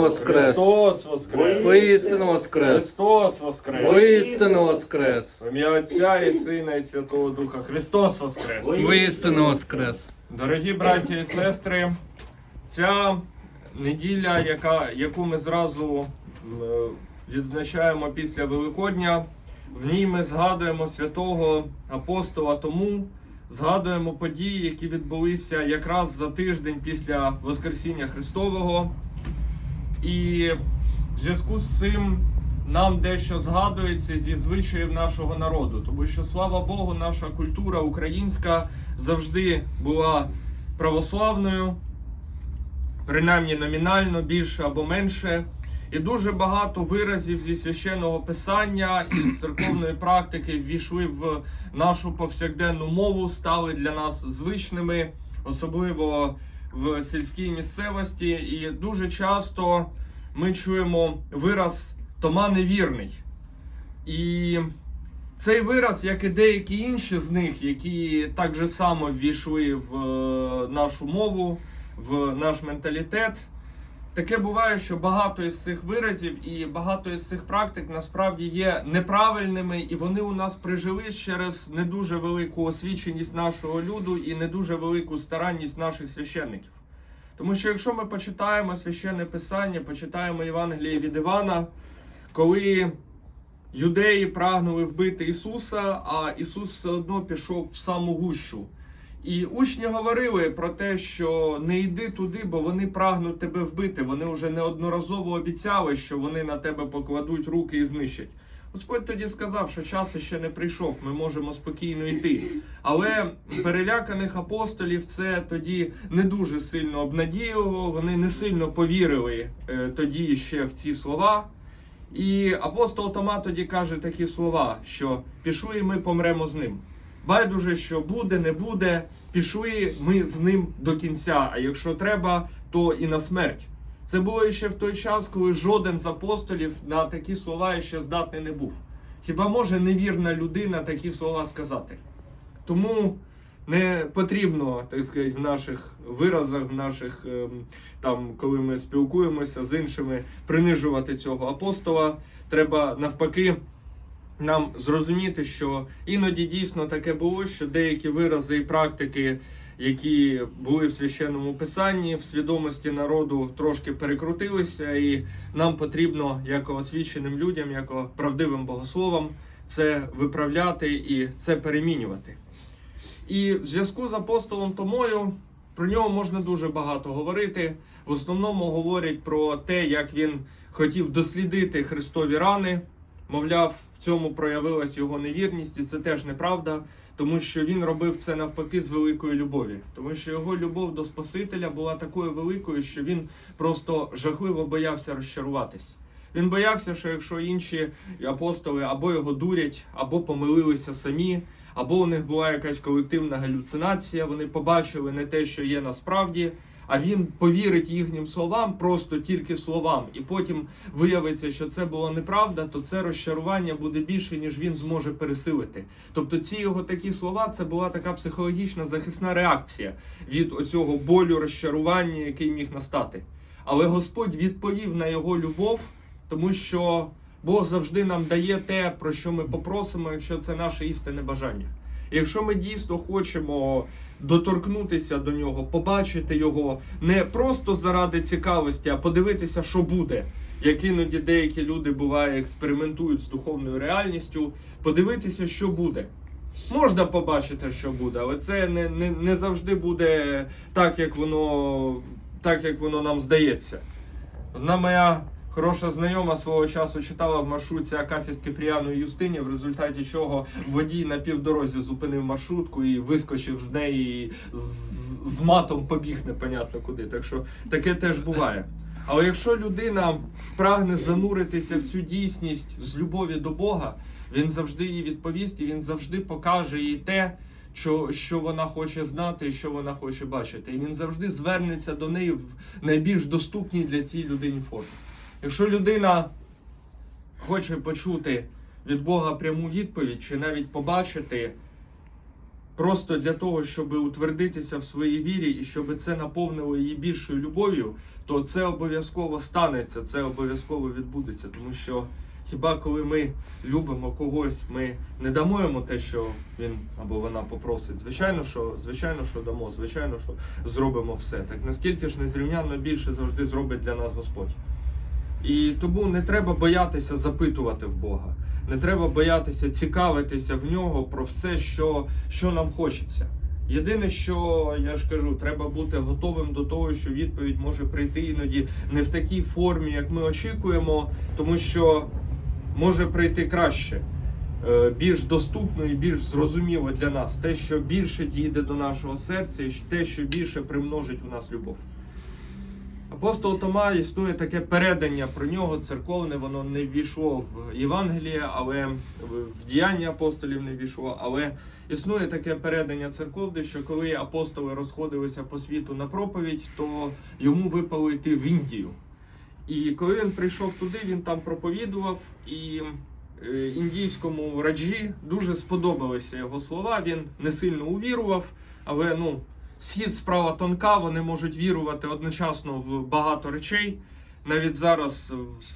Воскрес! Христос Воскрес! Воістину воскрес! Христос Воскрес! Воістину воскрес! В ім'я Отця і Сина і Святого Духа Христос Воскрес! Воістину воскрес! Дорогі браті і сестри, ця неділя, яка, яку ми зразу е, відзначаємо після Великодня, в ній ми згадуємо святого апостола тому, згадуємо події, які відбулися якраз за тиждень після Воскресіння Христового. І в зв'язку з цим нам дещо згадується зі звичаїв нашого народу, тому що слава Богу, наша культура українська завжди була православною, принаймні номінально більше або менше. І дуже багато виразів зі священного писання і з церковної практики ввійшли в нашу повсякденну мову, стали для нас звичними, особливо в сільській місцевості. І дуже часто ми чуємо вираз Тома невірний. І цей вираз, як і деякі інші з них, які так же само ввійшли в е, нашу мову, в наш менталітет. Таке буває, що багато із цих виразів і багато із цих практик насправді є неправильними, і вони у нас прижились через не дуже велику освіченість нашого люду і не дуже велику старанність наших священників. Тому що якщо ми почитаємо священне писання, почитаємо Євангеліє від Івана, коли юдеї прагнули вбити Ісуса, а Ісус все одно пішов в саму гущу. І учні говорили про те, що не йди туди, бо вони прагнуть тебе вбити. Вони вже неодноразово обіцяли, що вони на тебе покладуть руки і знищать. Господь тоді сказав, що час ще не прийшов, ми можемо спокійно йти. Але переляканих апостолів це тоді не дуже сильно обнадіювало. Вони не сильно повірили е, тоді ще в ці слова. І апостол Тома тоді каже такі слова, що пішли, і ми помремо з ним. Байдуже, що буде, не буде, пішли ми з ним до кінця. А якщо треба, то і на смерть. Це було ще в той час, коли жоден з апостолів на такі слова ще здатний не був. Хіба може невірна людина такі слова сказати? Тому не потрібно, так сказати, в наших виразах, в наших ем, там, коли ми спілкуємося з іншими, принижувати цього апостола. Треба навпаки нам зрозуміти, що іноді дійсно таке було, що деякі вирази і практики, які були в священному писанні, в свідомості народу трошки перекрутилися, і нам потрібно, як освіченим людям, як правдивим богословам, це виправляти і це перемінювати. І в зв'язку з апостолом Томою про нього можна дуже багато говорити. В основному говорять про те, як він хотів дослідити Христові рани. Мовляв, в цьому проявилась його невірність, і це теж неправда, тому що він робив це навпаки з великої любові, тому що його любов до Спасителя була такою великою, що він просто жахливо боявся розчаруватись. Він боявся, що якщо інші апостоли або його дурять, або помилилися самі, або у них була якась колективна галюцинація, вони побачили не те, що є насправді. А він повірить їхнім словам, просто тільки словам, і потім виявиться, що це було неправда, то це розчарування буде більше, ніж він зможе пересилити. Тобто, ці його такі слова це була така психологічна захисна реакція від оцього болю розчарування, який міг настати. Але Господь відповів на його любов, тому що Бог завжди нам дає те, про що ми попросимо, якщо це наше істинне бажання. Якщо ми дійсно хочемо доторкнутися до нього, побачити його не просто заради цікавості, а подивитися, що буде. Як іноді деякі люди буває експериментують з духовною реальністю, подивитися, що буде. Можна побачити, що буде, але це не, не, не завжди буде так, як воно, так, як воно нам здається. Одна моя хороша знайома свого часу читала в маршрутці Акафіст Кипріану Юстині, в результаті чого водій на півдорозі зупинив маршрутку і вискочив з неї з, з матом побіг непонятно куди. Так що таке теж буває. Але якщо людина прагне зануритися в цю дійсність з любові до Бога, він завжди їй відповість і він завжди покаже їй те, що, що вона хоче знати що вона хоче бачити. І він завжди звернеться до неї в найбільш доступній для цієї людині формі. Якщо людина хоче почути від Бога пряму відповідь, чи навіть побачити просто для того, щоб утвердитися в своїй вірі і щоб це наповнило її більшою любов'ю, то це обов'язково станеться, це обов'язково відбудеться. Тому що хіба коли ми любимо когось, ми не дамо йому те, що він або вона попросить. Звичайно, що звичайно, що дамо, звичайно, що зробимо все. Так наскільки ж незрівнянно більше завжди зробить для нас Господь. І тому не треба боятися запитувати в Бога. Не треба боятися цікавитися в нього про все, що, що нам хочеться. Єдине, що я ж кажу, треба бути готовим до того, що відповідь може прийти іноді не в такій формі, як ми очікуємо, тому що може прийти краще, е, більш доступно і більш зрозуміло для нас. Те, що більше дійде до нашого серця, і те, що більше примножить у нас любов. Апостол Тома існує таке передання про нього церковне, воно не ввійшло в Євангеліє, але в- діяння апостолів не ввійшло. Але існує таке передання церковне, що коли апостоли розходилися по світу на проповідь, то йому випало йти в Індію. І коли він прийшов туди, він там проповідував і. е, Індійському раджі дуже сподобалися його слова. Він не сильно увірував, але ну, схід справа тонка, вони можуть вірувати одночасно в багато речей. Навіть зараз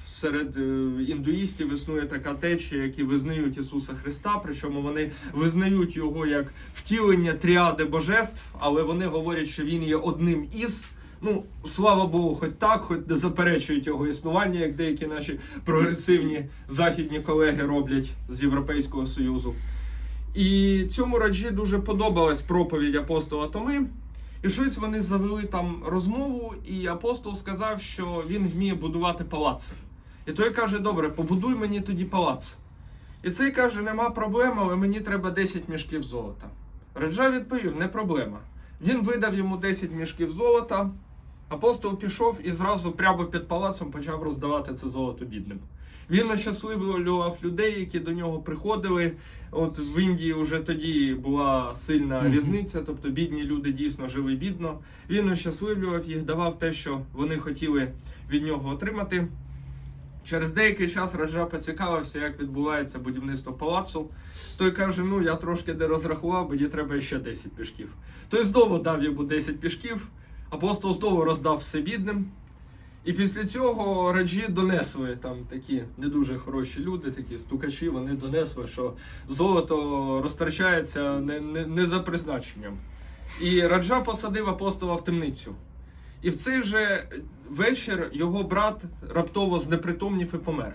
серед е, індуїстів існує така течія, які визнають Ісуса Христа, причому вони визнають його як втілення тріади божеств, але вони говорять, що він є одним із. Ну, слава Богу, хоч так, хоч не заперечують його існування, як деякі наші прогресивні західні колеги роблять з Європейського Союзу. І цьому раджі дуже подобалась проповідь апостола Томи. І щось вони завели там розмову, і апостол сказав, що він вміє будувати палаци. І той каже: Добре, побудуй мені тоді палац. І цей каже: нема проблем, але мені треба 10 мішків золота. Раджа відповів: не проблема. Він видав йому 10 мішків золота. Апостол пішов і зразу прямо під палацом почав роздавати це золото бідним. Він ощасливлював людей, які до нього приходили. От в Індії вже тоді була сильна Мгм. різниця, тобто бідні люди дійсно жили бідно. Він ощасливлював їх, давав те, що вони хотіли від нього отримати. Через деякий час Раджа поцікавився, як відбувається будівництво палацу. Той каже: ну я трошки не розрахував, мені треба ще 10 пішків. Той знову дав йому 10 пішків, апостол знову роздав все бідним. І після цього раджі донесли там такі не дуже хороші люди, такі стукачі, вони донесли, що золото розтрачається не, не, не за призначенням. І раджа посадив апостола в темницю. І в цей же вечір його брат раптово знепритомнів і помер.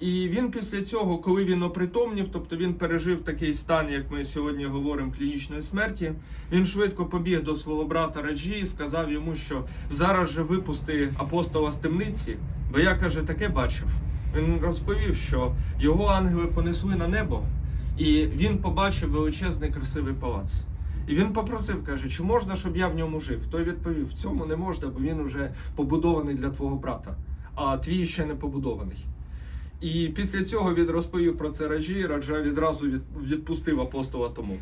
І він після цього, коли він опритомнів, тобто він пережив такий стан, як ми сьогодні говоримо, клінічної смерті, він швидко побіг до свого брата Раджі і сказав йому, що зараз же випусти апостола з темниці, бо я каже, таке бачив. Він розповів, що його ангели понесли на небо, і він побачив величезний красивий палац. І він попросив, каже, чи можна, щоб я в ньому жив? Той відповів: в цьому не можна, бо він вже побудований для твого брата, а твій ще не побудований. І після цього він розповів про це раджі, і раджа відразу відпустив апостола тому.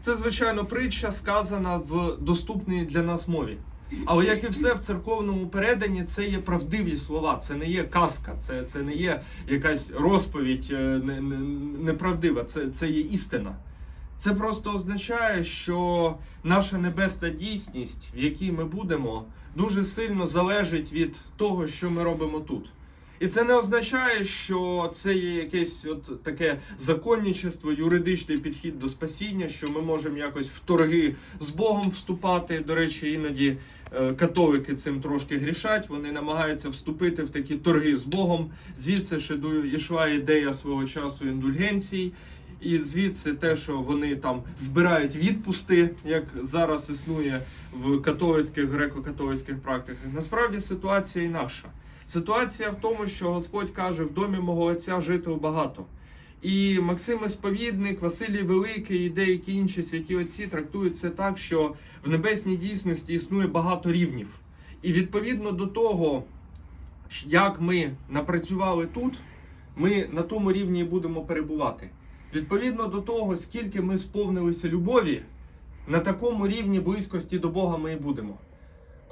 Це, звичайно, притча сказана в доступній для нас мові. Але як і все в церковному переданні, це є правдиві слова, це не є казка, це, це не є якась розповідь е, не- не- неправдива, це, це є істина. Це просто означає, що наша небесна дійсність, в якій ми будемо, дуже сильно залежить від того, що ми робимо тут. І це не означає, що це є якесь от таке законничество, юридичний підхід до спасіння, що ми можемо якось в торги з Богом вступати. До речі, іноді е, католики цим трошки грішать. Вони намагаються вступити в такі торги з Богом. Звідси ще йшла ідея свого часу індульгенцій. І звідси те, що вони там збирають відпусти, як зараз існує в католицьких, греко-католицьких практиках. Насправді ситуація інакша. Ситуація в тому, що Господь каже: в домі мого отця жителів багато. І Максим Сповідник, Василій Великий і деякі інші святі отці трактують це так, що в небесній дійсності існує багато рівнів. І відповідно до того, як ми напрацювали тут, ми на тому рівні і будемо перебувати. Відповідно до того, скільки ми сповнилися любові, на такому рівні близькості до Бога ми і будемо.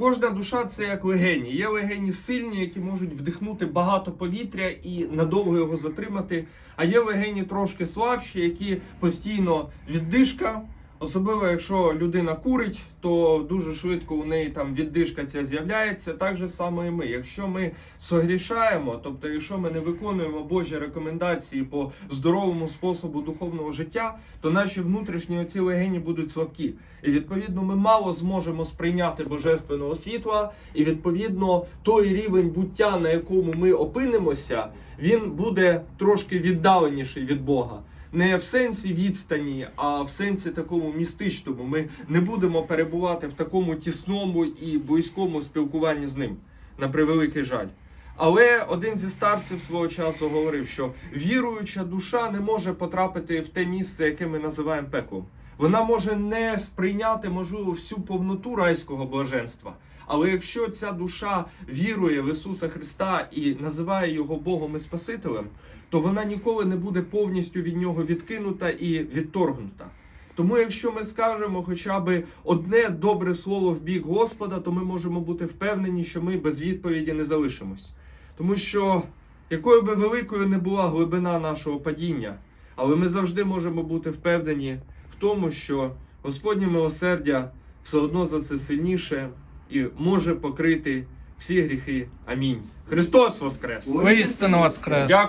Кожна душа це як легені. Є легені сильні, які можуть вдихнути багато повітря і надовго його затримати. А є легені трошки слабші, які постійно віддишка, Особливо, якщо людина курить, то дуже швидко у неї там віддишка ця з'являється. Так же само і ми. Якщо ми согрішаємо, тобто, якщо ми не виконуємо Божі рекомендації по здоровому способу духовного життя, то наші внутрішні оці легені будуть слабкі. І відповідно ми мало зможемо сприйняти божественного світла, і відповідно той рівень буття, на якому ми опинимося, він буде трошки віддаленіший від Бога. Не в сенсі відстані, а в сенсі такому містичному. Ми не будемо перебувати в такому тісному і близькому спілкуванні з ним, на превеликий жаль. Але один зі старців свого часу говорив, що віруюча душа не може потрапити в те місце, яке ми називаємо пеклом. Вона може не сприйняти, можливо, всю повноту райського блаженства. Але якщо ця душа вірує в Ісуса Христа і називає його Богом і Спасителем, то вона ніколи не буде повністю від нього відкинута і відторгнута. Тому, якщо ми скажемо хоча б одне добре слово в бік Господа, то ми можемо бути впевнені, що ми без відповіді не залишимось. Тому що якою би великою не була глибина нашого падіння, але ми завжди можемо бути впевнені в тому, що Господнє милосердя все одно за це сильніше і може покрити всі гріхи. Амінь. Христос Воскрес! Воістину воскрес. Дякую.